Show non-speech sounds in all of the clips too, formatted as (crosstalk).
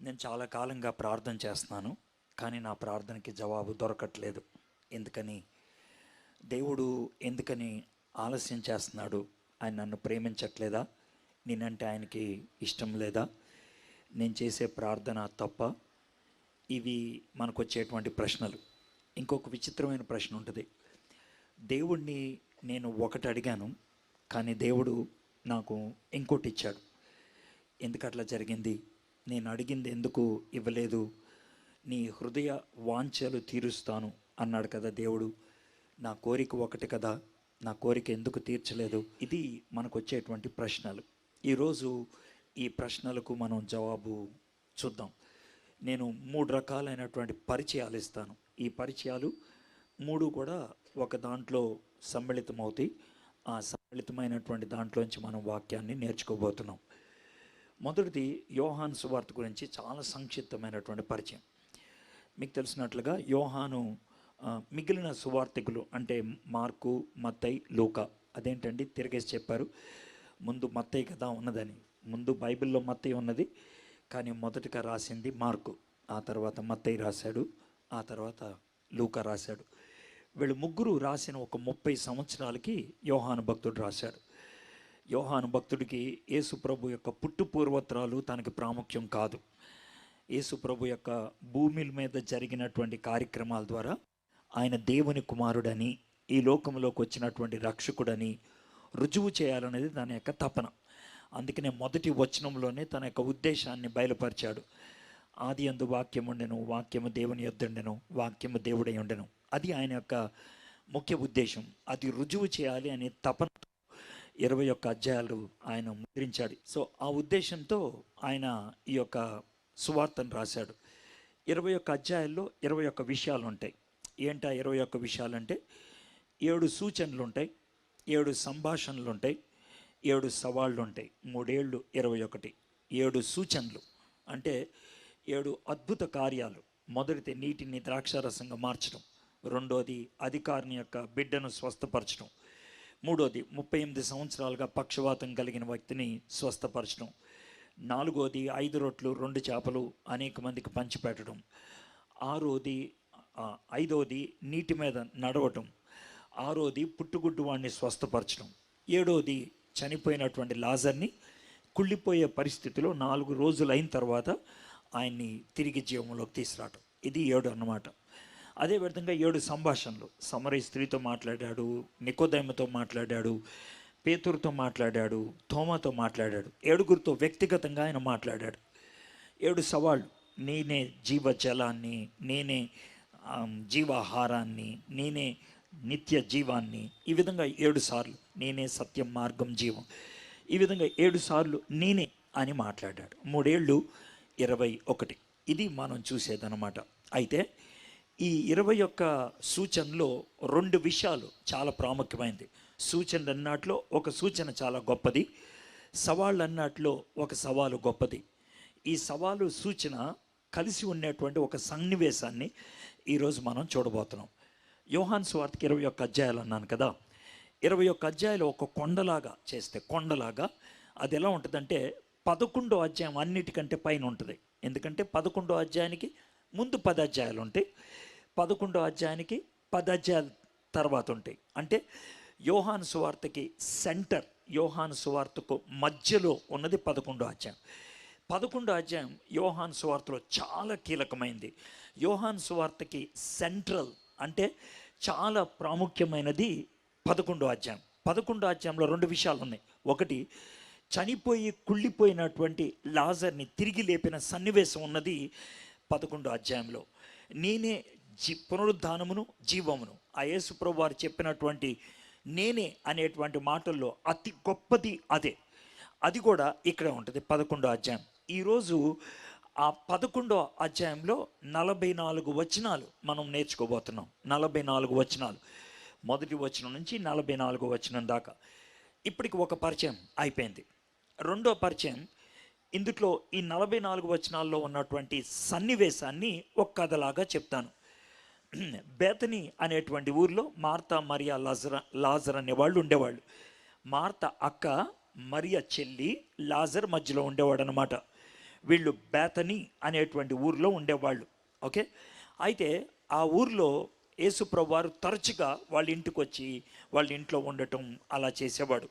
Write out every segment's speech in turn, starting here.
నేను చాలా కాలంగా ప్రార్థన చేస్తున్నాను కానీ నా ప్రార్థనకి జవాబు దొరకట్లేదు. ఎందుకని? దేవుడు ఎందుకని ఆలస్యం చేస్తున్నాడు? ఆయన నన్ను ప్రేమించట్లేదా? నేనంటే ఆయనకి ఇష్టం లేదా? నేను చేసే ప్రార్థన తప్ప ఇవి మనకు వచ్చేటువంటి ప్రశ్నలు. ఇంకొక విచిత్రమైన ప్రశ్న ఉంటుంది. దేవుణ్ణి నేను ఒకటి అడిగాను కానీ దేవుడు నాకు ఇంకోటి ఇచ్చాడు. ఎందుకట్లా జరిగింది? నేను అడిగింది ఎందుకు ఇవ్వలేదు? నీ హృదయ వాంఛలు తీరుస్తాను అన్నాడు కదా దేవుడు. నా కోరిక ఒకటి కదా నా కోరిక ఎందుకు తీర్చలేదు? ఇది మనకు వచ్చేటువంటి ప్రశ్నలు. ఈరోజు ఈ ప్రశ్నలకు మనం జవాబు చూద్దాం. నేను మూడు రకాలైనటువంటి పరిచయాలు ఇస్తాను. ఈ పరిచయాలు మూడు కూడా ఒక దాంట్లో సమ్మిళితమవుతాయి. ఆ సమ్మిళితమైనటువంటి దాంట్లోంచి మనం వాక్యాన్ని నేర్చుకోబోతున్నాం. మొదటిది యోహాన్ సువార్త గురించి చాలా సంక్షిప్తమైనటువంటి పరిచయం. మీకు తెలిసినట్లుగా యోహాను మిగిలిన సువార్తికులు అంటే మార్కు మత్తై లూకా అదేంటండి? తిరిగేసి చెప్పారు. ముందు మత్తయి కదా ఉన్నదని. ముందు బైబిల్లో మత్తయి ఉన్నది కానీ మొదటగా రాసింది మార్కు. ఆ తర్వాత మత్తయి రాశాడు ఆ తర్వాత లూకా రాశాడు. వీళ్ళు ముగ్గురు రాసిన ఒక ముప్పై సంవత్సరాలకి యోహాను భక్తుడు రాశాడు. యోహాను భక్తుడికి యేసు ప్రభు యొక్క పుట్టు పూర్వత్రాలు తనకి ప్రాముఖ్యం కాదు. యేసు ప్రభు యొక్క భూమి మీద జరిగినటువంటి కార్యక్రమాల ద్వారా ఆయన దేవుని కుమారుడని ఈ లోకంలోకి వచ్చినటువంటి రక్షకుడని రుజువు చేయాలనేది తన యొక్క తపన. అందుకనే మొదటి వచనంలోనే తన యొక్క ఉద్దేశాన్ని బయలుపరిచాడు. ఆది అందు వాక్యం ఉండెను వాక్యము దేవుని యొద్దుండెను వాక్యము దేవుడై ఉండెను. అది ఆయన యొక్క ముఖ్య ఉద్దేశం. అది రుజువు చేయాలి అనే తపన ఇరవై ఒక్క అధ్యాయాలు ఆయన ముద్రించాడు. సో ఆ ఉద్దేశంతో ఆయన ఈ యొక్క సువార్తను రాశాడు. ఇరవై ఒక్క అధ్యాయాల్లో ఇరవై ఒక్క విషయాలు ఉంటాయి ఏంటా ఇరవై ఒక్క విషయాలు అంటే ఏడు సూచనలు ఉంటాయి ఏడు సంభాషణలు ఉంటాయి ఏడు సవాళ్ళు ఉంటాయి మూడేళ్ళు ఇరవై ఒకటి. ఏడు సూచనలు. అంటే ఏడు అద్భుత కార్యాలు. మొదటిది నీటిని ద్రాక్షారసంగా మార్చడం. రెండోది అధికారిని యొక్క బిడ్డను స్వస్థపరచడం. మూడోది ముప్పై ఎనిమిది సంవత్సరాలుగా పక్షవాతం కలిగిన వ్యక్తిని స్వస్థపరచడం. నాలుగోది ఐదు రొట్లు రెండు చేపలు అనేక మందికి పంచిపెట్టడం. ఆరోది ఐదోది నీటి మీద నడవటం. ఆరోది పుట్టుగుడ్డు వాడిని స్వస్థపరచడం. ఏడోది చనిపోయినటువంటి లాజర్ని కుళ్ళిపోయే పరిస్థితిలో నాలుగు రోజులు అయిన తర్వాత ఆయన్ని తిరిగి జీవంలోకి తీసుకురావటం. ఇది ఏడు అన్నమాట. అదే విధంగా ఏడు సంభాషణలు. సమరయ స్త్రీతో మాట్లాడాడు నికోదయమతో మాట్లాడాడు పేతురుతో మాట్లాడాడు తోమతో మాట్లాడాడు. ఏడుగురితో వ్యక్తిగతంగా ఆయన మాట్లాడాడు. ఏడు సవాళ్ళు. నేనే జీవజలాన్ని నేనే జీవాహారాన్ని నేనే నిత్య జీవాన్ని. ఈ విధంగా ఏడు సార్లు. నేనే సత్యం మార్గం జీవం. ఈ విధంగా ఏడు సార్లు నేనే అని మాట్లాడాడు. మూడేళ్ళు ఇరవై ఒకటి. ఇది మనం చూసేదన్నమాట. అయితే ఈ ఇరవై ఒక్క సూచనలో రెండు విషయాలు చాలా ప్రాముఖ్యమైనది సూచనలు అన్నట్లో ఒక సూచన చాలా గొప్పది. సవాళ్ళు అన్నట్లో ఒక సవాలు గొప్పది. ఈ సవాలు సూచన కలిసి ఉండేటువంటి ఒక సన్నివేశాన్ని ఈరోజు మనం చూడబోతున్నాం. యోహాన్ స్వార్థకి ఇరవై ఒక్క అధ్యాయాలు అన్నాను కదా. ఇరవై ఒక్క అధ్యాయాలు ఒక కొండలాగా చేస్తే కొండలాగా అది ఎలా ఉంటుందంటే పదకొండో అధ్యాయం అన్నిటికంటే పైన ఉంటుంది. ఎందుకంటే పదకొండో అధ్యాయానికి ముందు పది అధ్యాయాలు ఉంటాయి. పదకొండో అధ్యాయానికి పది తర్వాత ఉంటాయి. అంటే యోహాను సువార్తకి సెంటర్ యోహాను సువార్తకు మధ్యలో ఉన్నది పదకొండో అధ్యాయం. పదకొండో అధ్యాయం యోహాన్ సువార్తలో చాలా కీలకమైంది. యోహాన్ సువార్తకి సెంట్రల్ అంటే చాలా ప్రాముఖ్యమైనది పదకొండో అధ్యాయం. పదకొండో అధ్యాయంలో రెండు విషయాలు ఉన్నాయి. ఒకటి చనిపోయి కుళ్ళిపోయినటువంటి లాజర్ని తిరిగి లేపిన సన్నివేశం ఉన్నది పదకొండో అధ్యాయంలో. నేనే జీ పునరుద్ధానమును జీవమును. ఆ యేసు ప్రభు వారు చెప్పినటువంటి నేనే అనేటువంటి మాటల్లో అతి గొప్పది అదే. అది కూడా ఇక్కడే ఉంటుంది పదకొండో అధ్యాయం. ఈరోజు ఆ పదకొండో అధ్యాయంలో నలభై నాలుగు వచనాలు మనం నేర్చుకోబోతున్నాం. నలభై నాలుగు వచనాలు. మొదటి వచనం నుంచి నలభై నాలుగు వచనం దాకా. ఇప్పటికి ఒక పరిచయం అయిపోయింది. రెండో పరిచయం ఇందులో ఈ నలభై నాలుగు వచనాల్లో ఉన్నటువంటి సన్నివేశాన్ని ఒక కథలాగా చెప్తాను. బేతని అనేటువంటి ఊర్లో మార్త మరియా లాజర్ లాజర్ అనేవాళ్ళు ఉండేవాళ్ళు. మార్త అక్క మరియా చెల్లి లాజర్ మధ్యలో ఉండేవాడు అనమాట వీళ్ళు బేతని అనేటువంటి ఊర్లో ఉండేవాళ్ళు. ఓకే? అయితే ఆ ఊర్లో యేసుప్రభు వారు తరచుగా వాళ్ళ ఇంటికి వచ్చి వాళ్ళ ఇంట్లో ఉండటం అలా చేసేవాడు.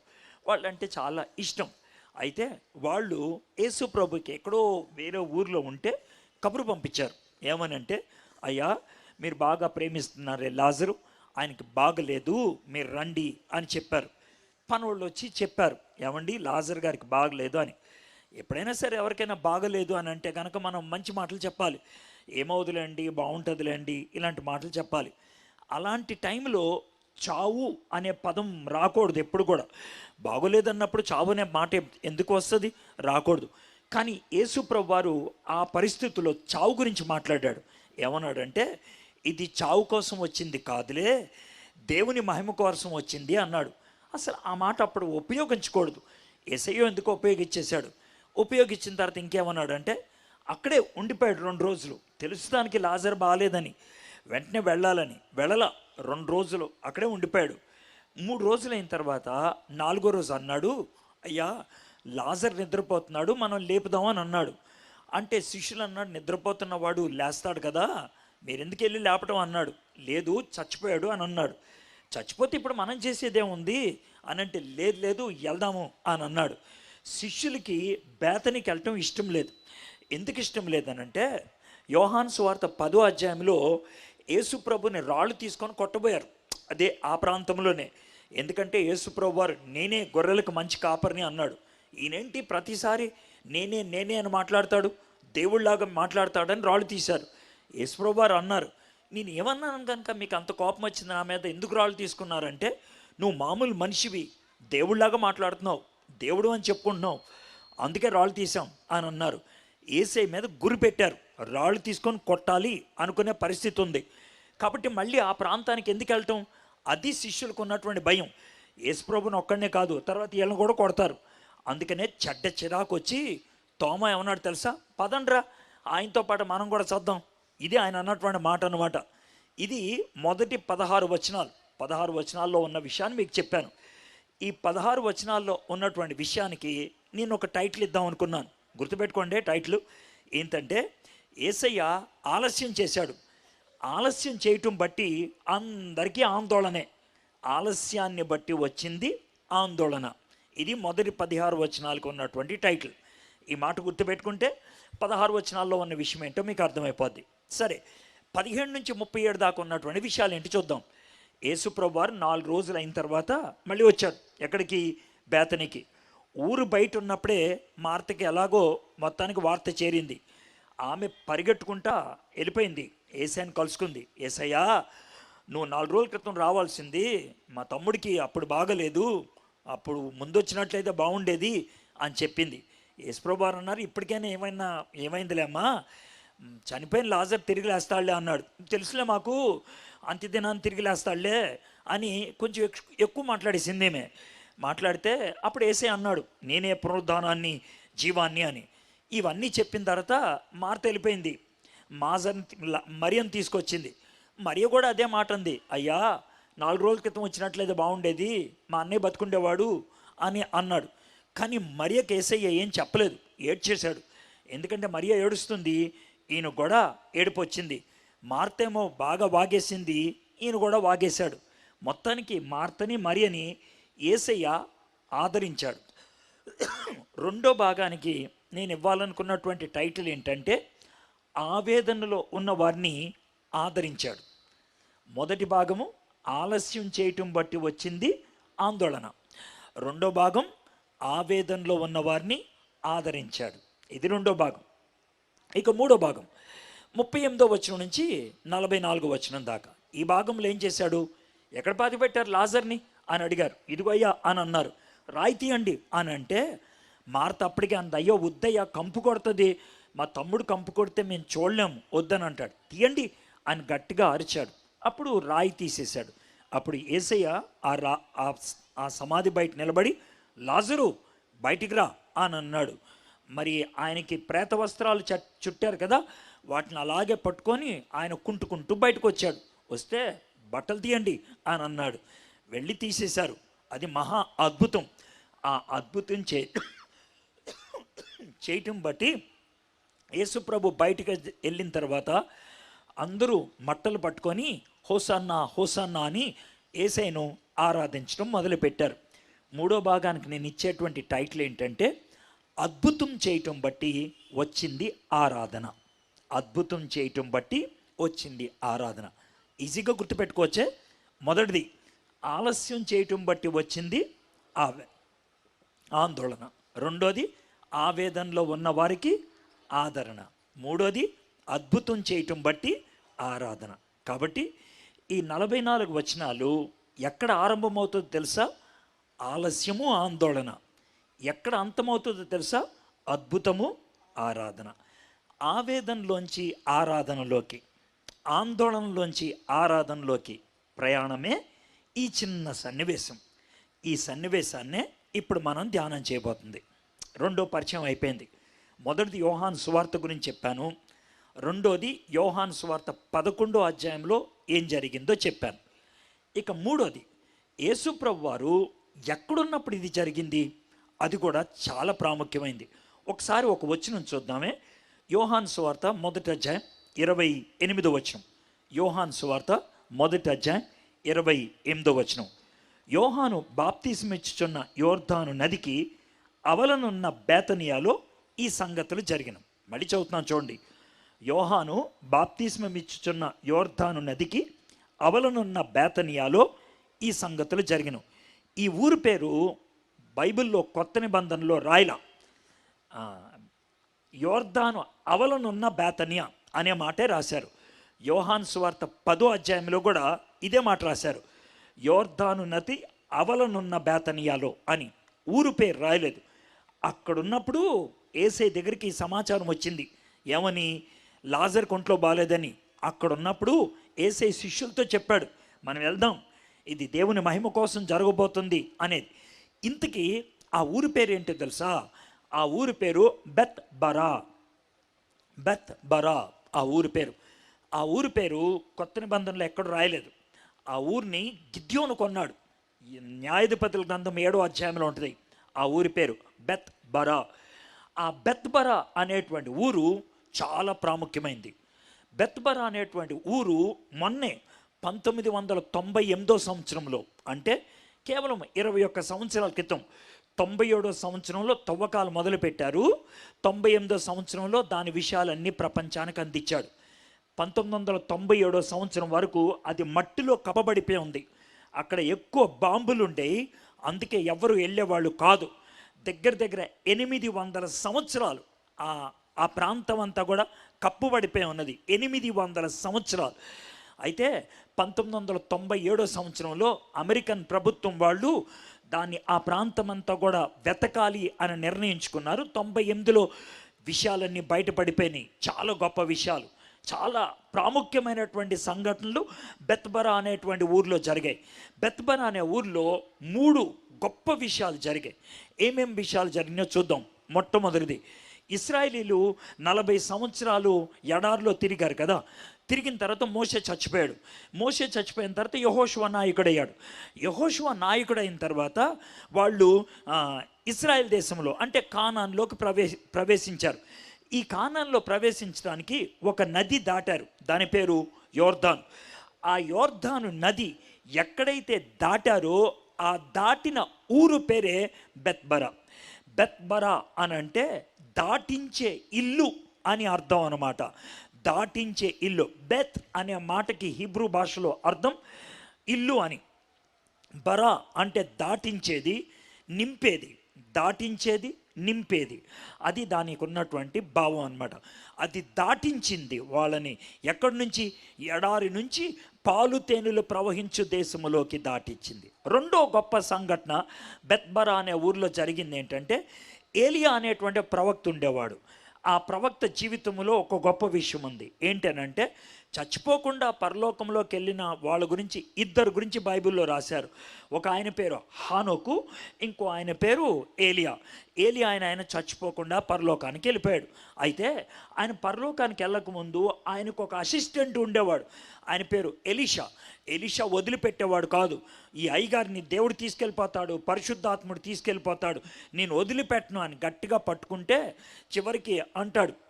వాళ్ళంటే చాలా ఇష్టం. అయితే వాళ్ళు యేసుప్రభుకి ఎక్కడో వేరే ఊర్లో ఉంటే కబురు పంపించారు. ఏమనంటే అయ్యా మీరు బాగా ప్రేమిస్తున్నారే లాజరు ఆయనకి బాగలేదు మీరు రండి అని చెప్పారు. పనోళ్ళు వచ్చి చెప్పారు ఏమండి లాజర్ గారికి బాగలేదు అని. ఎప్పుడైనా సరే ఎవరికైనా బాగలేదు అని అంటే కనుక మనం మంచి మాటలు చెప్పాలి. ఏమవుదులేండి బాగుంటుందిలేండి ఇలాంటి మాటలు చెప్పాలి. అలాంటి టైంలో చావు అనే పదం రాకూడదు ఎప్పుడు కూడా. బాగోలేదన్నప్పుడు చావు అనే మాట ఎందుకు వస్తుంది? రాకూడదు. కానీ యేసుప్రభు వారు ఆ పరిస్థితుల్లో చావు గురించి మాట్లాడాడు. ఏమన్నాడంటే ఇది చావు కోసం వచ్చింది కాదులే దేవుని మహిమ కోసం వచ్చింది అన్నాడు. అసలు ఆ మాట అప్పుడు ఉపయోగించకూడదు. ఎసయ్యో ఎందుకు ఉపయోగించేశాడు? ఉపయోగించిన తర్వాత ఇంకేమన్నాడు అంటే అక్కడే ఉండిపోయాడు రెండు రోజులు. తెలుసుదానికి లాజర్ బాగాలేదని వెంటనే వెళ్ళాలని వెళ్ళల రెండు రోజులు అక్కడే ఉండిపోయాడు. మూడు రోజులు అయిన తర్వాత నాలుగో రోజు అన్నాడు అయ్యా లాజర్ నిద్రపోతున్నాడు మనం లేపుదామని అన్నాడు. అంటే శిష్యులు అన్నాడు నిద్రపోతున్నవాడు లేస్తాడు కదా మీరు ఎందుకు వెళ్ళి లేపటం? అన్నాడు. లేదు చచ్చిపోయాడు అని అన్నాడు. చచ్చిపోతే ఇప్పుడు మనం చేసేదేముంది అని అంటే లేదు లేదు వెళ్దాము అని అన్నాడు. శిష్యులకి బేతనికి వెళ్ళటం ఇష్టం లేదు. ఎందుకు ఇష్టం లేదనంటే యోహాన్ సువార్త పదో అధ్యాయంలో యేసుప్రభుని రాళ్ళు తీసుకొని కొట్టబోయారు. అదే ఆ ప్రాంతంలోనే. ఎందుకంటే యేసుప్రభు వారు నేనే గొర్రెలకు మంచి కాపరిని అన్నాడు. ఈయనేంటి? ప్రతిసారి నేనే నేనే అని మాట్లాడతాడు. దేవుళ్ళలాగా మాట్లాడతాడని రాళ్ళు తీశారు. యేసుప్రభు వారు అన్నారు నేను ఏమన్నాను కనుక మీకు అంత కోపం వచ్చింది నా మీద? ఎందుకు రాళ్ళు తీసుకున్నారంటే నువ్వు మామూలు మనిషివి దేవుడిలాగా మాట్లాడుతున్నావు దేవుడు అని చెప్పుకుంటున్నావు అందుకే రాళ్ళు తీసాం అని అన్నారు. ఏసై మీద గురి పెట్టారు రాళ్ళు తీసుకొని కొట్టాలి అనుకునే పరిస్థితి ఉంది. కాబట్టి మళ్ళీ ఆ ప్రాంతానికి ఎందుకు వెళ్ళటం అది శిష్యులకు ఉన్నటువంటి భయం. యేసుప్రభుని ఒక్కడనే కాదు తర్వాత వీళ్ళని కూడా కొడతారు. అందుకనే చెడ్డ చిరాకు వచ్చి తోమ ఏమన్నాడు తెలుసా? పదండ్రా ఆయనతో పాటు మనం కూడా చద్దాం ఇది ఆయన అన్నటువంటి మాట అన్నమాట. ఇది మొదటి పదహారు వచనాలు. పదహారు వచనాల్లో ఉన్న విషయాన్ని మీకు చెప్పాను. ఈ పదహారు వచనాల్లో ఉన్నటువంటి విషయానికి నేను ఒక టైటిల్ ఇద్దాం అనుకున్నాను. గుర్తుపెట్టుకోండి టైటిల్. ఏంటంటే ఏసయ్య ఆలస్యం చేశాడు. ఆలస్యం చేయటం బట్టి అందరికీ ఆందోళనే. ఆలస్యాన్ని బట్టి వచ్చింది ఆందోళన. ఇది మొదటి పదిహారు వచనాలకు ఉన్నటువంటి టైటిల్. ఈ మాట గుర్తుపెట్టుకుంటే పదహారు వచనాల్లో ఉన్న విషయం ఏంటో మీకు అర్థమైపోద్ది. సరే పదిహేడు నుంచి ముప్పై ఏడు దాకా ఉన్నటువంటి విషయాలు ఏంటి చూద్దాం. యేసుప్రభు వారు నాలుగు రోజులు అయిన తర్వాత మళ్ళీ వచ్చారు ఎక్కడికి? బేతనికి. ఊరు బయట ఉన్నప్పుడే మార్తకి ఎలాగో మొత్తానికి వార్త చేరింది. ఆమె పరిగెట్టుకుంటా వెళ్ళిపోయింది. ఏసైని కలుసుకుంది. ఏసయ్యా నువ్వు నాలుగు రోజుల క్రితం రావాల్సింది. మా తమ్ముడికి అప్పుడు బాగలేదు. అప్పుడు ముందు వచ్చినట్లయితే బాగుండేది అని చెప్పింది. యేసుప్రభారు అన్నారు ఇప్పటికైనా ఏమైనా ఏమైందిలే అమ్మా? చనిపోయిన లాజర్ తిరిగి లేస్తాడులే అన్నాడు. తెలుసులే మాకు అంత్యదినాన్ని తిరిగి లేస్తాడులే అని కొంచెం ఎక్కువ మాట్లాడేసిందేమే మాట్లాడితే అప్పుడు ఏసే అన్నాడు నేనే పునరుద్ధానాన్ని జీవాన్ని అని. ఇవన్నీ చెప్పిన తర్వాత మార్త వెళ్ళిపోయింది. మాజన్ మరియని తీసుకొచ్చింది. మరియ కూడా అదే మాట అంది. అయ్యా నాలుగు రోజుల క్రితం వచ్చినట్లయితే బాగుండేది మా అన్నయ్య బతుకుండేవాడు అని అన్నాడు. కానీ మరియకి ఏసయ్య ఏం చెప్పలేదు ఏడ్చేశాడు. ఎందుకంటే మరియ ఏడుస్తుంది ఈయన కూడా ఏడుపు వచ్చింది మార్తేమో బాగా వాగేసింది ఈయన కూడా వాగేశాడు. మొత్తానికి మార్తని మరియని ఏసయ్య ఆదరించాడు. రెండో భాగానికి నేను ఇవ్వాలనుకున్నటువంటి టైటిల్ ఏంటంటే ఆవేదనలో ఉన్న వారిని ఆదరించాడు. మొదటి భాగము ఆలస్యం చేయటం బట్టి వచ్చింది ఆందోళన. రెండో భాగం ఆవేదనలో ఉన్నవారిని ఆదరించాడు. ఇది రెండో భాగం. ఇక మూడో భాగం. ముప్పై ఎనిమిదో వచనం నుంచి నలభై నాలుగో వచనం దాకా. ఈ భాగంలో ఏం చేశాడు? ఎక్కడ పాతిపెట్టారు లాజర్ని? అని అడిగారు. ఇదిగో అయ్యా అని అన్నారు. రాయి తీయండి అని అంటే మార్త అప్పటికే అంత అయ్యో వద్దయ్యా కంపు కొడుతుంది. మా తమ్ముడు కంపు కొడితే మేము చూడలేము వద్దని అంటాడు. తీయండి అని గట్టిగా అరిచాడు. అప్పుడు రాయి తీసేశాడు. అప్పుడు ఏసయ్య ఆ రా ఆ ఆ సమాధి బయట నిలబడి లాజరు బయటికి రా అని అన్నాడు. మరి ఆయనకి ప్రేత వస్త్రాలు చుట్టారు కదా వాటిని అలాగే పట్టుకొని ఆయన కుంటుకుంటూ బయటకు వచ్చాడు వస్తే బట్టలు తీయండి అని అన్నాడు. వెళ్ళి తీసేశారు. అది మహా అద్భుతం. ఆ అద్భుతం చే చేయటం బట్టి యేసుప్రభు బయటికి వెళ్ళిన తర్వాత అందరూ మట్టలు పట్టుకొని హోసన్నా హోసన్నా అని ఏసైను ఆరాధించడం మొదలుపెట్టారు. మూడో భాగానికి నేను ఇచ్చేటువంటి టైటిల్ ఏంటంటే అద్భుతం చేయటం బట్టి వచ్చింది ఆరాధన. అద్భుతం చేయటం బట్టి వచ్చింది ఆరాధన. ఈజీగా గుర్తుపెట్టుకోవచ్చే? మొదటిది ఆలస్యం చేయటం బట్టి వచ్చింది ఆవే ఆందోళన. రెండోది ఆవేదనలో ఉన్న వారికి ఆదరణ. మూడోది అద్భుతం చేయటం బట్టి ఆరాధన. కాబట్టి ఈ నలభై నాలుగు వచనాలు ఎక్కడ ఆరంభమవుతుందో తెలుసా? ఆలస్యము ఆందోళన. ఎక్కడ అంతమవుతుందో తెలుసా? అద్భుతము ఆరాధన. ఆవేదనలోంచి ఆరాధనలోకి ఆందోళనలోంచి ఆరాధనలోకి ప్రయాణమే ఈ చిన్న సన్నివేశం. ఈ సన్నివేశాన్నే ఇప్పుడు మనం ధ్యానం చేయబోతుంది. రెండో పరిచయం అయిపోయింది. మొదటిది యోహాన్ సువార్త గురించి చెప్పాను. రెండోది యోహాన్ సువార్త పదకొండో అధ్యాయంలో ఏం జరిగిందో చెప్పాను. ఇక మూడోది యేసుప్రభు వారు ఎక్కడున్నప్పుడు ఇది జరిగింది? అది కూడా చాలా ప్రాముఖ్యమైంది. ఒకసారి ఒక వచనం చూద్దామే. యోహాన్ సువార్త మొదటి అధ్యాయం ఇరవై ఎనిమిదో వచనం. యోహాన్ సువార్త మొదటి అధ్యాయం ఇరవై ఎనిమిదో వచనం. యోహాను ఇచ్చుచున్న యోర్ధాను నదికి అవలనున్న బేతనియాలో ఈ సంగతులు జరిగిన. మళ్ళీ చదువుతున్నాను చూడండి. యోహాను బాప్తిస్మమిచ్చుచున్న యోర్ధాను నదికి అవలనున్న బేతనియాలో ఈ సంగతులు జరిగిన. ఈ ఊరు పేరు బైబిల్లో కొత్త నిబంధనలో రాయల యోర్ధాను అవలనున్న బేతనియా అనే మాటే రాశారు. యోహాన్ సువార్త పదో అధ్యాయంలో కూడా ఇదే మాట రాశారు. యోర్ధాను నది అవలనున్న బేతనియాలో అని ఊరు పేరు రాయలేదు. అక్కడున్నప్పుడు ఏసై దగ్గరికి సమాచారం వచ్చింది. ఏమని? లాజర్ కొంట్లో బాగాలేదని అక్కడున్నప్పుడు ఏసై శిష్యులతో చెప్పాడు మనం వెళ్దాం. ఇది దేవుని మహిమ కోసం జరగబోతుంది అనేది. ఇంతకీ ఆ ఊరి పేరు ఏంటో తెలుసా? ఆ ఊరి పేరు బెత్ బరా. బెత్ బరా ఆ ఊరి పేరు. ఆ ఊరి పేరు కొత్త నిబంధనలో ఎక్కడ రాయలేదు. ఆ ఊరిని గిద్యోను కొన్నాడు. ఈ న్యాయాధిపతుల గ్రంథం ఏడో అధ్యాయంలో ఉంటుంది. ఆ ఊరి పేరు బెత్ బరా. ఆ బెత్ బరా అనేటువంటి ఊరు చాలా ప్రాముఖ్యమైంది. బెత్ బరా అనేటువంటి ఊరు మొన్నే పంతొమ్మిది వందల తొంభై ఎనిమిదో సంవత్సరంలో అంటే కేవలం ఇరవై ఒక్క సంవత్సరాల క్రితం తొంభై ఏడో సంవత్సరంలో తవ్వకాలు మొదలుపెట్టారు. తొంభై ఎనిమిదో సంవత్సరంలో దాని విషయాలన్నీ ప్రపంచానికి అందించాడు. పంతొమ్మిది వందల తొంభై ఏడో సంవత్సరం వరకు అది మట్టిలో కప్పబడిపోయి ఉంది. అక్కడ ఎక్కువ బాంబులు ఉండేవి అందుకే ఎవరు వెళ్ళేవాళ్ళు కాదు. దగ్గర దగ్గర ఎనిమిది వందల సంవత్సరాలు ఆ ఆ ప్రాంతం అంతా కూడా కప్పుబడిపోయి ఉన్నది. ఎనిమిది వందల సంవత్సరాలు. అయితే పంతొమ్మిది వందల తొంభై ఏడో సంవత్సరంలో అమెరికన్ ప్రభుత్వం వాళ్ళు దాన్ని ఆ ప్రాంతమంతా కూడా వెతకాలి అని నిర్ణయించుకున్నారు. తొంభై ఎనిమిదిలో విషయాలన్నీ బయటపడిపోయినాయి. చాలా గొప్ప విషయాలు. చాలా ప్రాముఖ్యమైనటువంటి సంఘటనలు బెత్బరా అనేటువంటి ఊర్లో జరిగాయి. బెత్బరా అనే ఊర్లో మూడు గొప్ప విషయాలు జరిగాయి. ఏమేం విషయాలు జరిగినాయో చూద్దాం. మొట్టమొదటిది ఇస్రాయేలీలు నలభై సంవత్సరాలు ఎడారిలో తిరిగారు కదా. తిరిగిన తర్వాత మోసే చచ్చిపోయాడు. మోసే చచ్చిపోయిన తర్వాత యహోశివ నాయకుడయ్యాడు. యహోశివ నాయకుడైన తర్వాత వాళ్ళు ఆ, ఇస్రాయెల్ దేశంలో అంటే కానాన్లోకి ప్రవేశ ప్రవేశించారు. ఈ కానాన్లో ప్రవేశించడానికి ఒక నది దాటారు. దాని పేరు యోర్ధాన్ ఆ యోర్ధాను నది ఎక్కడైతే దాటారో ఆ దాటిన ఊరు పేరే బెత్బరా. బెత్బరా అని అంటే దాటించే ఇల్లు అని అర్థం అనమాట దాటించే ఇల్లు. బెత్ అనే మాటకి హిబ్రూ భాషలో అర్థం ఇల్లు అని. బరా అంటే దాటించేది నింపేది. దాటించేది నింపేది. అది దానికి ఉన్నటువంటి భావం అన్నమాట. అది దాటించింది వాళ్ళని. ఎక్కడి నుంచి? ఎడారి నుంచి పాలు తేనెలు ప్రవహించు దేశములోకి దాటించింది. రెండో గొప్ప సంఘటన బెత్బరా అనే ఊర్లో జరిగింది ఏంటంటే ఏలియా అనేటువంటి ప్రవక్త ఉండేవాడు. ఆ ప్రవక్త జీవితంలో ఒక గొప్ప విషయం ఉంది ఏంటనంటే చచ్చిపోకుండా పరలోకంలోకి వెళ్ళిన వాళ్ళ గురించి ఇద్దరు గురించి బైబిల్లో రాశారు. ఒక ఆయన పేరు హానోకు ఇంకో ఆయన పేరు ఏలియా. ఏలియా ఆయన ఆయన చచ్చిపోకుండా పరలోకానికి వెళ్ళిపోయాడు. అయితే ఆయన పరలోకానికి వెళ్ళకముందు ఆయనకు ఒక అసిస్టెంట్ ఉండేవాడు. ఆయన పేరు ఎలిషా. ఎలిషా వదిలిపెట్టేవాడు కాదు. ఈ అయ్యగారిని దేవుడు తీసుకెళ్ళిపోతాడు పరిశుద్ధాత్ముడు తీసుకెళ్ళిపోతాడు. నేను వదిలిపెట్టను అని గట్టిగా పట్టుకుంటే చివరికి అంటాడు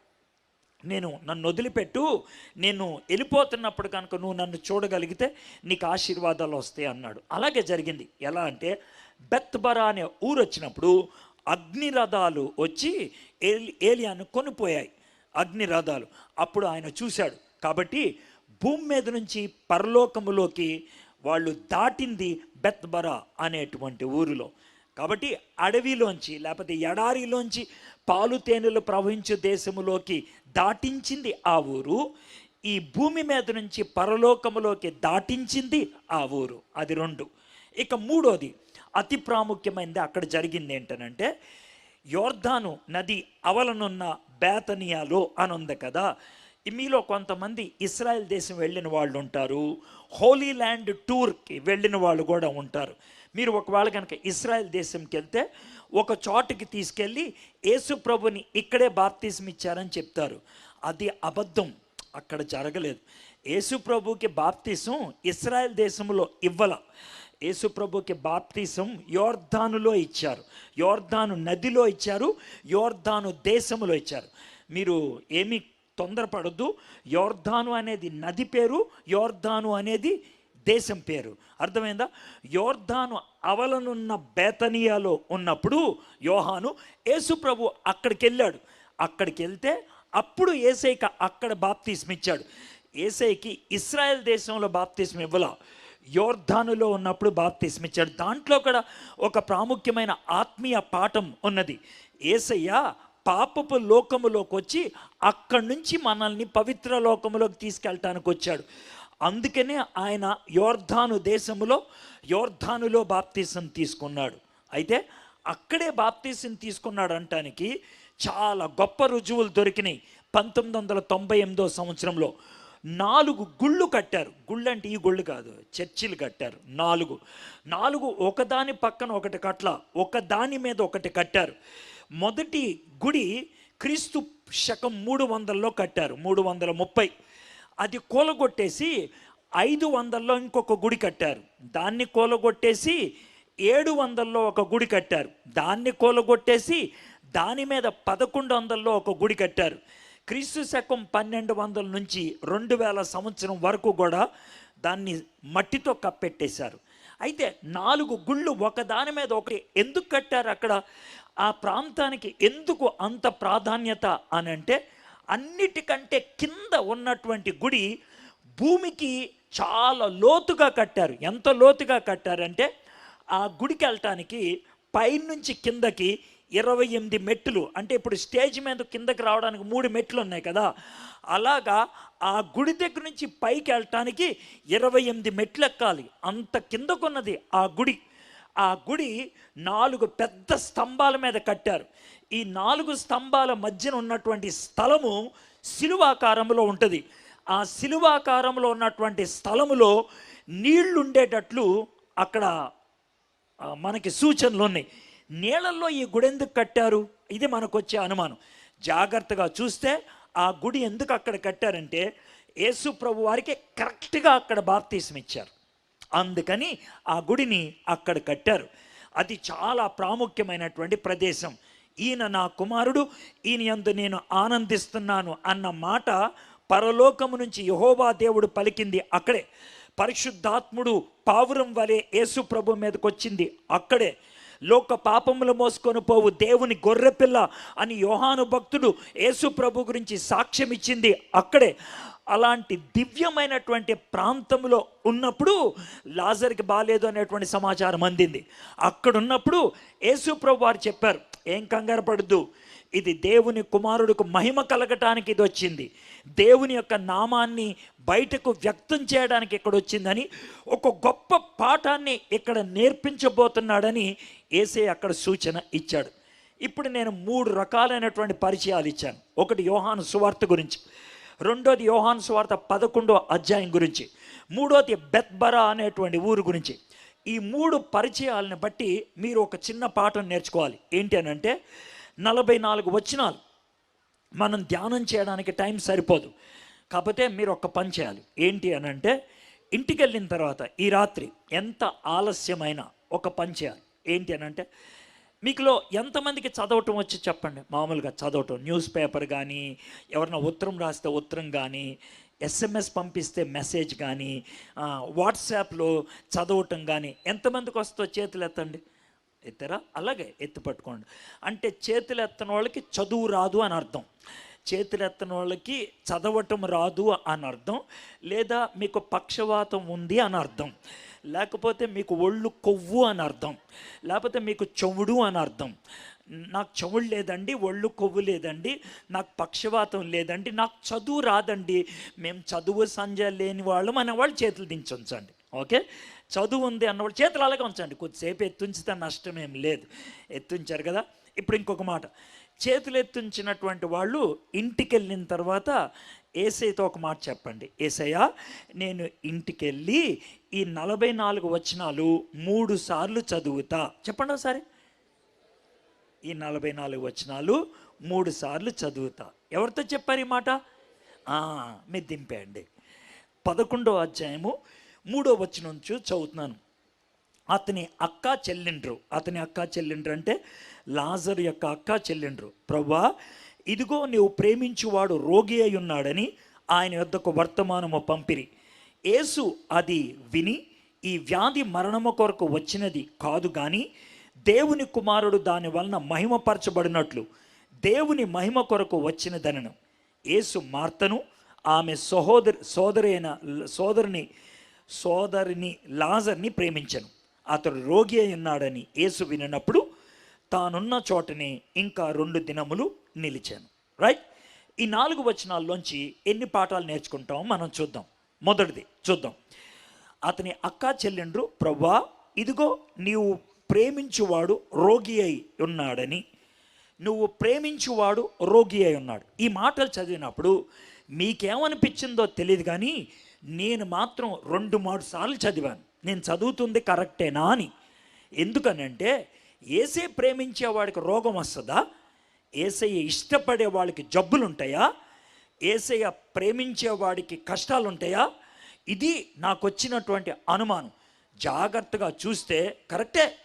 నేను నన్ను వదిలిపెట్టు నేను వెళ్ళిపోతున్నప్పుడు కనుక నువ్వు నన్ను చూడగలిగితే నీకు ఆశీర్వాదాలు వస్తాయి అన్నాడు. అలాగే జరిగింది. ఎలా అంటే బెత్బరా అనే ఊరు వచ్చినప్పుడు అగ్నిరథాలు వచ్చి ఏలి ఏలియాను కొనిపోయాయి. అగ్నిరథాలు అప్పుడు ఆయన చూశాడు. కాబట్టి భూమి మీద నుంచి పరలోకములోకి వాళ్ళు దాటింది బెత్బరా అనేటువంటి ఊరిలో. కాబట్టి అడవిలోంచి లేకపోతే ఎడారిలోంచి పాలు తేనెలు ప్రవహించే దేశములోకి దాటించింది ఆ ఊరు. ఈ భూమి మీద నుంచి పరలోకములోకి దాటించింది ఆ ఊరు. అది రెండు. ఇక మూడోది అతి ప్రాముఖ్యమైనది అక్కడ జరిగింది ఏంటనంటే యోర్ధాను నది అవలనున్న బేతనియాలో అని ఉంది కదా మీలో కొంతమంది ఇస్రాయెల్ దేశం వెళ్ళిన వాళ్ళు ఉంటారు. హోలీ ల్యాండ్ టూర్కి వెళ్ళిన వాళ్ళు కూడా ఉంటారు. మీరు ఒకవేళ కనుక ఇస్రాయెల్ దేశంకి వెళ్తే ఒక చోటుకి తీసుకెళ్ళి యేసు ప్రభుని ఇక్కడే బాప్తిజం ఇచ్చారని చెప్తారు. అది అబద్ధం. అక్కడ జరగలేదు. యేసు ప్రభుకి బాప్తిసం ఇస్రాయెల్ దేశంలో ఇవ్వల. యేసు ప్రభుకి బాప్తిసం యోర్ధానులో ఇచ్చారు. యోర్ధాను నదిలో ఇచ్చారు. యోర్ధాను దేశంలో ఇచ్చారు. మీరు ఏమీ తొందరపడద్దు. యోర్ధాను అనేది నది పేరు. యోర్ధాను అనేది దేశం పేరు. అర్థమైందా? యోర్ధాను అవలనున్న బేతనియాలో ఉన్నప్పుడు యోహాను యేసు ప్రభు అక్కడికి వెళ్ళాడు అక్కడికి వెళ్తే అప్పుడు ఏసైక అక్కడ బాప్తిస్మ ఇచ్చాడు ఏసైకి ఇస్రాయెల్ దేశంలో బాప్తిస్మ ఇవ్వాల యోర్ధానులో ఉన్నప్పుడు బాప్తీస్మిచ్చాడు. దాంట్లో కూడా ఒక ప్రాముఖ్యమైన ఆత్మీయ పాఠం ఉన్నది. ఏసయ్య పాపపు లోకములోకి వచ్చి అక్కడి నుంచి మనల్ని పవిత్ర లోకములోకి తీసుకెళ్ళటానికి వచ్చాడు అందుకనే ఆయన యోర్ధాను దేశములో యోర్ధానులో బాప్తీసం తీసుకున్నాడు. అయితే అక్కడే బాప్తీసం తీసుకున్నాడు అంటానికి చాలా గొప్ప రుజువులు దొరికినాయి. పంతొమ్మిది వందల తొంభై ఎనిమిదో సంవత్సరంలో నాలుగు గుళ్ళు కట్టారు. గుళ్ళు అంటే ఈ గుళ్ళు కాదు చర్చిలు కట్టారు. నాలుగు. నాలుగు ఒకదాని పక్కన ఒకటి కట్ల ఒకదాని మీద ఒకటి కట్టారు. మొదటి గుడి క్రీస్తు శకం మూడు వందల్లో కట్టారు. మూడు వందల ముప్పై. అది కూలగొట్టేసి ఐదు వందల్లో ఇంకొక గుడి కట్టారు. దాన్ని కూలగొట్టేసి ఏడు వందల్లో ఒక గుడి కట్టారు. దాన్ని కూలగొట్టేసి దాని మీద పదకొండు వందల్లో ఒక గుడి కట్టారు. క్రీస్తు శకం పన్నెండు వందల నుంచి రెండు వేల సంవత్సరం వరకు కూడా దాన్ని మట్టితో కప్పెట్టేశారు. అయితే నాలుగు గుళ్ళు ఒకదాని మీద ఒకటి ఎందుకు కట్టారు అక్కడ? ఆ ప్రాంతానికి ఎందుకు అంత ప్రాధాన్యత అని అంటే అన్నిటికంటే కింద ఉన్నటువంటి గుడి భూమికి చాలా లోతుగా కట్టారు. ఎంత లోతుగా కట్టారంటే ఆ గుడికి వెళ్ళటానికి పైనుంచి కిందకి ఇరవై ఎనిమిది మెట్లు అంటే ఇప్పుడు స్టేజ్ మీద కిందకి రావడానికి మూడు మెట్లు ఉన్నాయి కదా అలాగా ఆ గుడి దగ్గర నుంచి పైకి వెళ్ళటానికి ఇరవై ఎనిమిది మెట్లు ఎక్కాలి. అంత కిందకున్నది ఆ గుడి. ఆ గుడి నాలుగు పెద్ద స్తంభాల మీద కట్టారు. ఈ నాలుగు స్తంభాల మధ్యన ఉన్నటువంటి స్థలము శిలువాకారంలో ఉంటుంది. ఆ శిలువాకారంలో ఉన్నటువంటి స్థలములో నీళ్ళుండేటట్లు అక్కడ మనకి సూచనలు ఉన్నాయి. నీళ్ళల్లో ఈ గుడి ఎందుకు కట్టారు? ఇది మనకు వచ్చే అనుమానం. జాగ్రత్తగా చూస్తే ఆ గుడి ఎందుకు అక్కడ కట్టారంటే యేసు ప్రభు వారికి కరెక్ట్గా అక్కడ బాప్తీసం ఇచ్చారు అందుకని ఆ గుడిని అక్కడ కట్టారు. అది చాలా ప్రాముఖ్యమైనటువంటి ప్రదేశం. ఈయన నా కుమారుడు ఈయన ఎందు నేను ఆనందిస్తున్నాను అన్న మాట పరలోకము నుంచి యహోవా దేవుడు పలికింది అక్కడే. పరిశుద్ధాత్ముడు పావురం వలె యేసు ప్రభు మీదకి వచ్చింది అక్కడే. లోక పాపములు మోసుకొని పోవు దేవుని గొర్రెపిల్ల అని యోహాను భక్తుడు యేసు ప్రభు గురించి సాక్ష్యం ఇచ్చింది అక్కడే. అలాంటి దివ్యమైనటువంటి ప్రాంతంలో ఉన్నప్పుడు లాజర్కి బాలేదు అనేటువంటి సమాచారం అందింది. అక్కడ ఉన్నప్పుడు వారు చెప్పారు ఏం కంగారు పడద్దు. ఇది దేవుని కుమారుడికి మహిమ కలగటానికి ఇది వచ్చింది. దేవుని యొక్క నామాన్ని బయటకు వ్యక్తం చేయడానికి ఇక్కడ వచ్చిందని ఒక గొప్ప పాఠాన్ని ఇక్కడ నేర్పించబోతున్నాడని ఏసే అక్కడ సూచన ఇచ్చాడు. ఇప్పుడు నేను మూడు రకాలైనటువంటి పరిచయాలు ఇచ్చాను. ఒకటి యోహాను సువార్త గురించి. రెండోది యోహాన్ స్వార్త పదకొండో అధ్యాయం గురించి మూడోది బెత్బరా అనేటువంటి ఊరు గురించి. ఈ మూడు పరిచయాలను బట్టి మీరు ఒక చిన్న పాఠం నేర్చుకోవాలి. ఏంటి అని అంటే నలభై నాలుగు వచనాలు మనం ధ్యానం చేయడానికి టైం సరిపోదు. కాకపోతే మీరు ఒక పని చేయాలి. ఏంటి అని అంటే ఇంటికి వెళ్ళిన తర్వాత ఈ రాత్రి ఎంత ఆలస్యమైన ఒక పని చేయాలి. ఏంటి అని అంటే మీకులో ఎంతమందికి చదవటం వచ్చి చెప్పండి? మామూలుగా చదవటం న్యూస్ పేపర్ కానీ ఎవరైనా ఉత్తరం రాస్తే ఉత్తరం కానీ ఎస్ఎంఎస్ పంపిస్తే మెసేజ్ కానీ వాట్సాప్లో చదవటం కానీ ఎంతమందికి వస్తుందో చేతులు ఎత్తండి. ఎత్తారా? అలాగే ఎత్తి పట్టుకోండి. అంటే చేతులు ఎత్తని వాళ్ళకి చదువు రాదు అని అర్థం. చేతులు ఎత్తని వాళ్ళకి చదవటం రాదు అని అర్థం. లేదా మీకు పక్షవాతం ఉంది అని అర్థం. లేకపోతే మీకు ఒళ్ళు కొవ్వు అని అర్థం. లేకపోతే మీకు చెవుడు అని అర్థం. నాకు చెవుడు లేదండి ఒళ్ళు కొవ్వు లేదండి నాకు పక్షవాతం లేదండి నాకు చదువు రాదండి. మేము చదువు సంజ లేని వాళ్ళం అనే వాళ్ళు చేతులు దించి ఉంచండి. ఓకే? చదువు ఉంది అన్నవాళ్ళు చేతులు అలాగే ఉంచండి. కొద్దిసేపు ఎత్తుంచితే నష్టం ఏం లేదు. ఎత్తుంచారు కదా? ఇప్పుడు ఇంకొక మాట. చేతులెత్తుంచినటువంటి వాళ్ళు ఇంటికి వెళ్ళిన తర్వాత ఏసైతో ఒక మాట చెప్పండి. ఏసయ్య నేను ఇంటికి వెళ్ళి ఈ నలభై నాలుగు వచనాలు మూడు సార్లు చదువుతా. చెప్పండి ఒకసారి. ఈ నలభై నాలుగు వచనాలు మూడు సార్లు చదువుతా. ఎవరితో చెప్పారు ఈ మాట? మీరు దింపేయండి పదకొండో అధ్యాయము మూడో వచనం నుంచి చదువుతున్నాను. అతని అక్క చెల్లిండ్రు. అతని అక్క చెల్లిండ్రు అంటే లాజర్ యొక్క అక్క చెల్లిండ్రు. ప్రవ్వా ఇదిగో నీవు ప్రేమించువాడు రోగి అయి ఉన్నాడని ఆయన యొద్దకు వర్తమానము పంపిరి. యేసు అది విని ఈ వ్యాధి మరణము కొరకు వచ్చినది కాదు కానీ దేవుని కుమారుడు దాని వలన మహిమపరచబడినట్లు దేవుని మహిమ కొరకు వచ్చినదనను. యేసు మార్తను ఆమె సహోదరి సోదరైన సోదరుని సోదరిని లాజర్ని ప్రేమించను. అతడు రోగి అయి ఉన్నాడని యేసు వినినప్పుడు తానున్న చోటనే ఇంకా రెండు దినములు నిలిచాను. రైట్ ఈ నాలుగు వచనాల్లోంచి ఎన్ని పాఠాలు నేర్చుకుంటామో మనం చూద్దాం. మొదటిది చూద్దాం. అతని అక్క చెల్లెండ్రు ప్రవ్వా ఇదిగో నీవు ప్రేమించువాడు రోగి అయి ఉన్నాడని నువ్వు ప్రేమించువాడు రోగి అయి ఉన్నాడు. ఈ మాటలు చదివినప్పుడు మీకేమనిపించిందో తెలియదు కానీ నేను మాత్రం రెండు మూడు సార్లు చదివాను. నేను చదువుతుంది కరెక్టేనా అని. ఎందుకనంటే ఏసే ప్రేమించే వాడికి రోగం వస్తుందా? ఏసయ్య ఇష్టపడే వాళ్ళకి జబ్బులు ఉంటాయా ఏసయ్య ప్రేమించే వాడికి కష్టాలు ఉంటాయా ఇది నాకు వచ్చినటువంటి అనుమానం. జాగ్రత్తగా చూస్తే కరెక్టే.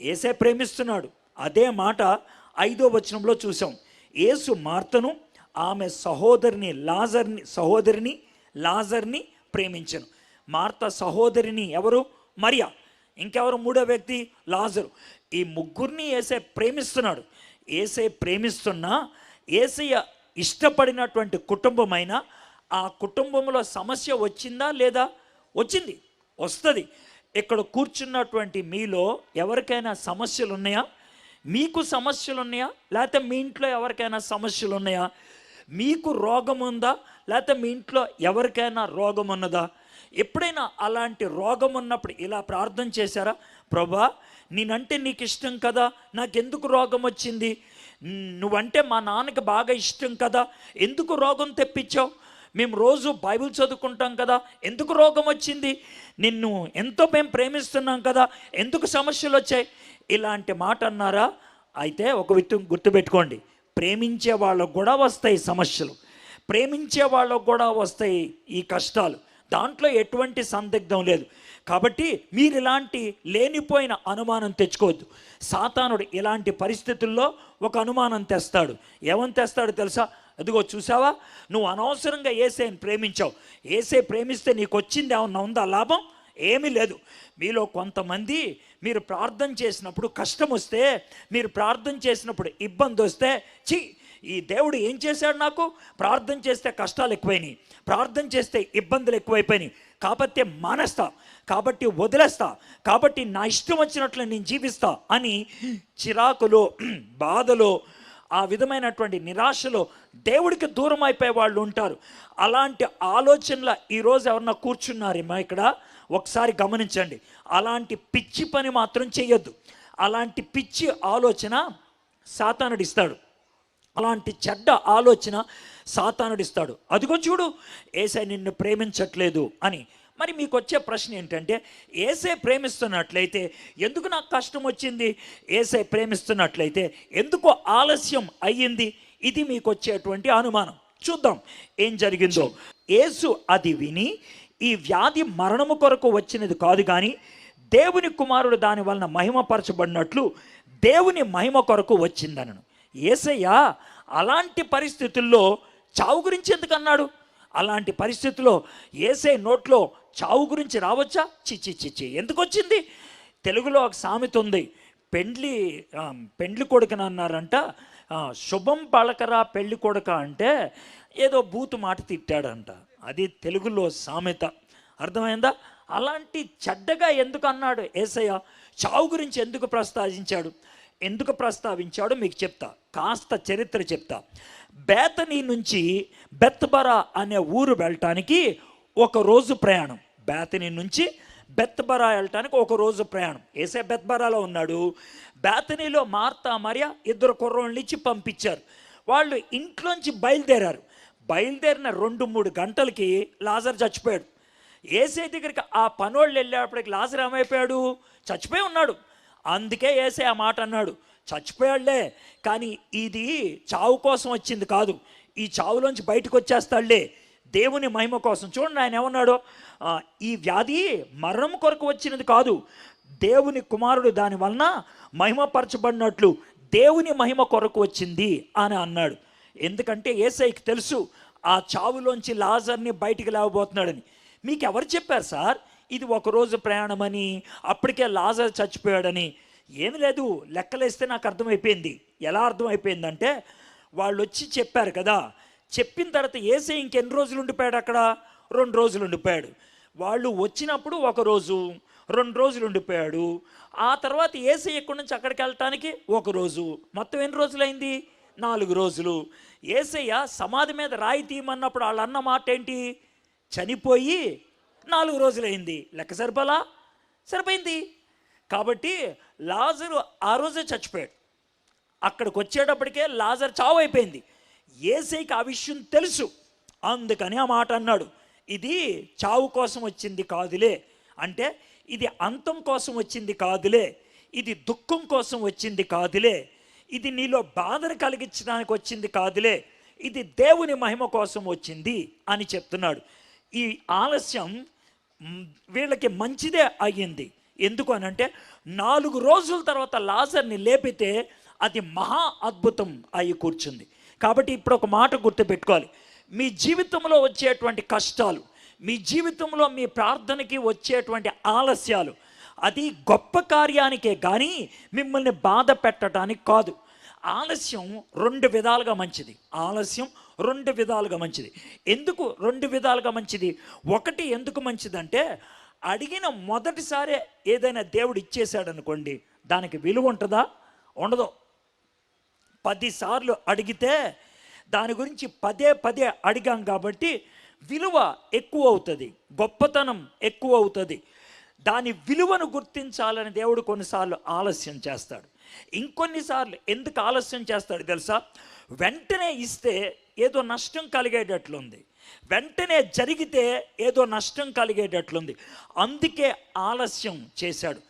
ఏసే ప్రేమిస్తున్నాడు. అదే మాట ఐదో వచనంలో చూసాం. ఏసు మార్తను ఆమె సహోదరిని లాజర్ని సహోదరిని లాజర్ని ప్రేమించను. మార్త సహోదరిని ఎవరు? మరియా. ఇంకెవరు? మూడో వ్యక్తి లాజరు. ఈ ముగ్గురిని ఏసే ప్రేమిస్తున్నాడు. ఏసే ప్రేమిస్తున్నా ఏసయ్య ఇష్టపడినటువంటి కుటుంబమైన ఆ కుటుంబంలో సమస్య వచ్చిందా లేదా? వచ్చింది. వస్తుంది. ఇక్కడ కూర్చున్నటువంటి మీలో ఎవరికైనా సమస్యలు ఉన్నాయా మీకు సమస్యలు ఉన్నాయా లేకపోతే మీ ఇంట్లో ఎవరికైనా సమస్యలు ఉన్నాయా మీకు రోగం ఉందా? లేకపోతే మీ ఇంట్లో ఎవరికైనా రోగం ఉన్నదా? ఎప్పుడైనా అలాంటి రోగం ఉన్నప్పుడు ఇలా ప్రార్థన చేశారా? ప్రభా నేనంటే నీకు ఇష్టం కదా? నాకెందుకు రోగం వచ్చింది? నువ్వంటే మా నాన్నకి బాగా ఇష్టం కదా? ఎందుకు రోగం తెప్పించావు? మేము రోజు బైబిల్ చదువుకుంటాం కదా? ఎందుకు రోగం వచ్చింది? నిన్ను ఎంతో మేము ప్రేమిస్తున్నాం కదా? ఎందుకు సమస్యలు వచ్చాయి? ఇలాంటి మాట అన్నారా? అయితే ఒక విత్తు గుర్తుపెట్టుకోండి. ప్రేమించే వాళ్ళకు కూడా వస్తాయి సమస్యలు. ప్రేమించే వాళ్ళకు కూడా వస్తాయి ఈ కష్టాలు. దాంట్లో ఎటువంటి సందిగ్ధం లేదు. కాబట్టి మీరు ఇలాంటి లేనిపోయిన అనుమానం తెచ్చుకోవద్దు. సాతానుడు ఇలాంటి పరిస్థితుల్లో ఒక అనుమానం తెస్తాడు. ఏమని తెస్తాడు తెలుసా? అదిగో చూసావా? నువ్వు అనవసరంగా ఏసేని ప్రేమించావు. ఏసే ప్రేమిస్తే నీకు వచ్చింది ఏమన్నా ఉందా? లాభం? ఏమీ లేదు. మీలో కొంతమంది మీరు ప్రార్థన చేసినప్పుడు కష్టం వస్తే మీరు ప్రార్థన చేసినప్పుడు ఇబ్బంది వస్తే చి ఈ దేవుడు ఏం చేశాడు నాకు? ప్రార్థన చేస్తే కష్టాలు ఎక్కువైనాయి. ప్రార్థన చేస్తే ఇబ్బందులు ఎక్కువైపోయినాయి. కాబట్టి మానేస్తా. కాబట్టి వదిలేస్తా. కాబట్టి నా ఇష్టం వచ్చినట్లు నేను జీవిస్తా అని చిరాకులో (clears throat) బాధలో ఆ విధమైనటువంటి నిరాశలో దేవుడికి దూరం అయిపోయే వాళ్ళు ఉంటారు. అలాంటి ఆలోచనల ఈరోజు ఎవరన్నా కూర్చున్నారేమో ఇక్కడ? ఒకసారి గమనించండి. అలాంటి పిచ్చి పని మాత్రం చేయొద్దు అలాంటి పిచ్చి ఆలోచన సాతానుడిస్తాడు. అలాంటి చెడ్డ ఆలోచన సాతానుడిస్తాడు. అదిగో చూడు ఏసై నిన్ను ప్రేమించట్లేదు అని. మరి మీకు వచ్చే ప్రశ్న ఏంటంటే ఏసే ప్రేమిస్తున్నట్లయితే ఎందుకు నాకు కష్టం వచ్చింది? ఏసై ప్రేమిస్తున్నట్లయితే ఎందుకు ఆలస్యం అయ్యింది? ఇది మీకు వచ్చేటువంటి అనుమానం. చూద్దాం ఏం జరిగిందో. ఏసు అది విని ఈ వ్యాధి మరణము కొరకు వచ్చినది కాదు కానీ దేవుని కుమారుడు దాని వలన మహిమపరచబడినట్లు దేవుని మహిమ కొరకు వచ్చిందనను. ఏసయ్య అలాంటి పరిస్థితుల్లో చావు గురించి ఎందుకన్నాడు అలాంటి పరిస్థితుల్లో ఏసై నోట్లో చావు గురించి రావచ్చా? చిచ్చి చిచ్చి ఎందుకు వచ్చింది? తెలుగులో ఒక సామెత ఉంది. పెండ్లి పెండ్లి కొడుకని అన్నారంట. శుభం పలకరా పెళ్ళి కొడుక అంటే ఏదో బూతు మాట తిట్టాడంట. అది తెలుగులో సామెత. అర్థమైందా? అలాంటి చెడ్డగా ఎందుకు అన్నాడు ఏసయ్య? చావు గురించి ఎందుకు ప్రస్తావించాడు? ఎందుకు ప్రస్తావించాడో? మీకు చెప్తా. కాస్త చరిత్ర చెప్తా. బేతనీ నుంచి బెత్బరా అనే ఊరు వెళ్ళటానికి ఒక రోజు ప్రయాణం. బేతనీ నుంచి బెత్బరా వెళ్ళటానికి ఒక రోజు ప్రయాణం. ఏసే బెత్బరాలో ఉన్నాడు. బేతనీలో మార్తా మరియా ఇద్దరు కుర్రోళ్ళనిచ్చి పంపించారు. వాళ్ళు ఇంట్లోంచి బయలుదేరారు. బయలుదేరిన రెండు మూడు గంటలకి లాజర్ చచ్చిపోయాడు. ఏసై దగ్గరికి ఆ పనోళ్ళు వెళ్ళేప్పటికి లాజర్ ఏమైపోయాడు? చచ్చిపోయి ఉన్నాడు. అందుకే ఏసై ఆ మాట అన్నాడు. చచ్చిపోయాడులే కానీ ఇది చావు కోసం వచ్చింది కాదు. ఈ చావులోంచి బయటకు వచ్చేస్తాడులే. దేవుని మహిమ కోసం చూడండి ఆయన ఏమన్నాడు? ఈ వ్యాధి మరణం కొరకు వచ్చినది కాదు. దేవుని కుమారుడు దాని వలన మహిమపరచబడినట్లు దేవుని మహిమ కొరకు వచ్చింది అని అన్నాడు. ఎందుకంటే ఏసైకి తెలుసు ఆ చావులోంచి లాజర్ని బయటికి లేవబోతున్నాడని. మీకు ఎవరు చెప్పారు సార్? ఇది ఒక రోజు ప్రయాణమని అప్పటికే లాజర్ చచ్చిపోయాడని. ఏమి లేదు లెక్కలేస్తే నాకు అర్థమైపోయింది. ఎలా అర్థమైపోయిందంటే వాళ్ళు వచ్చి చెప్పారు కదా. చెప్పిన తర్వాత ఏసై ఇంకెన్ని రోజులు ఉండిపోయాడు అక్కడ? రెండు రోజులు ఉండిపోయాడు. వాళ్ళు వచ్చినప్పుడు ఒక రోజు రెండు రోజులు ఉండిపోయాడు. ఆ తర్వాత ఏసై ఎక్కడి నుంచి అక్కడికి వెళ్ళటానికి? ఒక రోజు. మొత్తం ఎన్ని రోజులైంది? నాలుగు రోజులు ఏసయ్య సమాధి మీద రాయి తీయమన్నప్పుడు వాళ్ళు అన్న మాట ఏంటి చనిపోయి నాలుగు రోజులైంది. లెక్క సరిపోలా? సరిపోయింది. కాబట్టి లాజరు ఆ రోజే చచ్చిపోయాడు. అక్కడికి వచ్చేటప్పటికే లాజర్ చావు అయిపోయింది ఏసైకి ఆ విషయం తెలుసు. అందుకని ఆ మాట అన్నాడు. ఇది చావు కోసం వచ్చింది కాదులే. అంటే ఇది అంతం కోసం వచ్చింది కాదులే. ఇది దుఃఖం కోసం వచ్చింది కాదులే. ఇది నీలో బాధను కలిగించడానికి వచ్చింది కాదులే ఇది దేవుని మహిమ కోసం వచ్చింది అని చెప్తున్నాడు. ఈ ఆలస్యం వీళ్ళకి మంచిదే అయ్యింది. ఎందుకు అని అంటే నాలుగు రోజుల తర్వాత లాజర్ని లేపితే అది మహా అద్భుతం అయి కూర్చుంది. కాబట్టి ఇప్పుడు ఒక మాట గుర్తుపెట్టుకోవాలి. మీ జీవితంలో వచ్చేటువంటి కష్టాలు మీ జీవితంలో మీ ప్రార్థనకి వచ్చేటువంటి ఆలస్యాలు అది గొప్ప కార్యానికే కానీ మిమ్మల్ని బాధ పెట్టడానికి కాదు. ఆలస్యం రెండు విధాలుగా మంచిది. ఆలస్యం రెండు విధాలుగా మంచిది. ఎందుకు రెండు విధాలుగా మంచిది? ఒకటి ఎందుకు మంచిదంటే అడిగిన మొదటిసారే ఏదైనా దేవుడు ఇచ్చేశాడు అనుకోండి దానికి విలువ ఉంటుందా? ఉండదు. పదిసార్లు అడిగితే దాని గురించి పదే పదే అడిగాం కాబట్టి విలువ ఎక్కువ అవుతుంది. గొప్పతనం ఎక్కువ అవుతుంది. దాని విలువను గుర్తించాలని దేవుడు కొన్నిసార్లు ఆలస్యం చేస్తాడు. ఇంకొన్నిసార్లు ఎందుకు ఆలస్యం చేస్తాడు తెలుసా? వెంటనే ఇస్తే ఏదో నష్టం కలిగేటట్లుంది. వెంటనే జరిగితే ఏదో నష్టం కలిగేటట్లుంది. అందుకే ఆలస్యం చేశాడు.